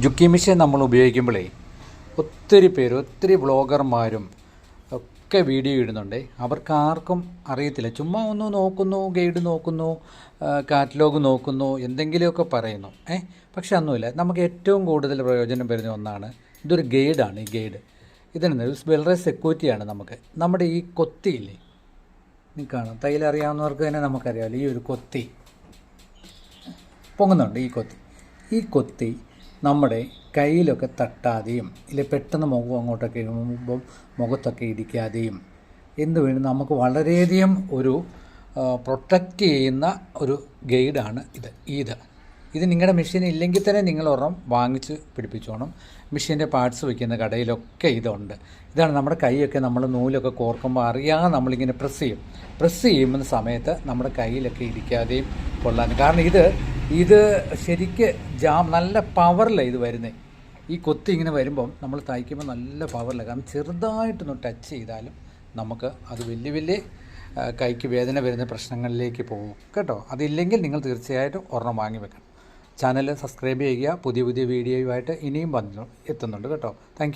ജുക്കി mission നമ്മൾ ഉപയോഗിക്കുമ്പോഴേ ഒത്തിരി പേര് ഒത്തിരി ബ്ലോഗർമാരും ഒക്കെ വീഡിയോ ഇടുന്നുണ്ട്. അവർക്ക് ആർക്കും അറിയത്തില്ല. ചുമ്മാ ഒന്ന് നോക്കുന്നു ഗൈഡ് നോക്കുന്നു കാറ്റലോഗ് നോക്കുന്നു എന്തെങ്കിലുമൊക്കെ പറയുന്നു. ഏ? പക്ഷെ ഒന്നുമില്ല നമുക്ക് ഏറ്റവും കൂടുതൽ പ്രയോജനം വരുന്ന ഒന്നാണ് ഇതൊരു ഗൈഡാണ് ഈ ഗൈഡ്. ഇതിന് വളരെ സെക്യൂരിറ്റിയാണ് നമുക്ക്. നമ്മുടെ ഈ കൊത്തിയില്ലേ? നീ കാണാം. തയ്യൽ അറിയാവുന്നവർക്ക് തന്നെ നമുക്കറിയാമല്ലോ ഈ ഒരു കൊത്തി. പൊങ്ങുന്നുണ്ട് ഈ കൊത്തി. ഈ കൊത്തി നമ്മുടെ കയ്യിലൊക്കെ തട്ടാതെയും ഇല്ലെ പെട്ടെന്ന് മുഖം അങ്ങോട്ടൊക്കെ ഇടുമ്പോൾ മുഖത്തൊക്കെ ഇടിക്കാതെയും എന്ത് വേണം നമുക്ക് വളരെയധികം ഒരു പ്രൊട്ടക്റ്റ് ചെയ്യുന്ന ഒരു ഗൈഡാണ് ഇത് ഇത്. ഇത് നിങ്ങളുടെ മെഷീൻ ഇല്ലെങ്കിൽ തന്നെ നിങ്ങൾ ഒരെണ്ണം വാങ്ങിച്ച് പിടിപ്പിച്ചോണം. മെഷീന്റെ പാർട്സ് വയ്ക്കുന്ന കടയിലൊക്കെ ഇതുണ്ട്. ഇതാണ് നമ്മുടെ കൈയൊക്കെ നമ്മൾ നൂലൊക്കെ കോർക്കുമ്പോൾ അറിയാതെ നമ്മളിങ്ങനെ പ്രസ് ചെയ്യും. പ്രസ് ചെയ്യുമ്പോൾ സമയത്ത് നമ്മുടെ കയ്യിലൊക്കെ ഇരിക്കാതെയും കൊള്ളാൻ. കാരണം ഇത് ഇത് ശരിക്ക് ജാം നല്ല പവറിലാണ് ഇത് വരുന്നത് ഈ കൊത്തി ഇങ്ങനെ വരുമ്പം നമ്മൾ തയ്ക്കുമ്പോൾ നല്ല പവറിലാണ് കാരണം ചെറുതായിട്ടൊന്ന് ടച്ച് ചെയ്താലും നമുക്ക് അത് വലിയ വലിയ കൈക്ക് വേദന വരുന്ന പ്രശ്നങ്ങളിലേക്ക് പോകും. കേട്ടോ? അതില്ലെങ്കിൽ നിങ്ങൾ തീർച്ചയായിട്ടും ഒരെണ്ണം വാങ്ങി വെക്കണം. ചാനൽ സബ്സ്ക്രൈബ് ചെയ്യുക. പുതിയ പുതിയ വീഡിയോയുമായിട്ട് ഇനിയും വന്നു എത്തുന്നുണ്ട്. കേട്ടോ? താങ്ക്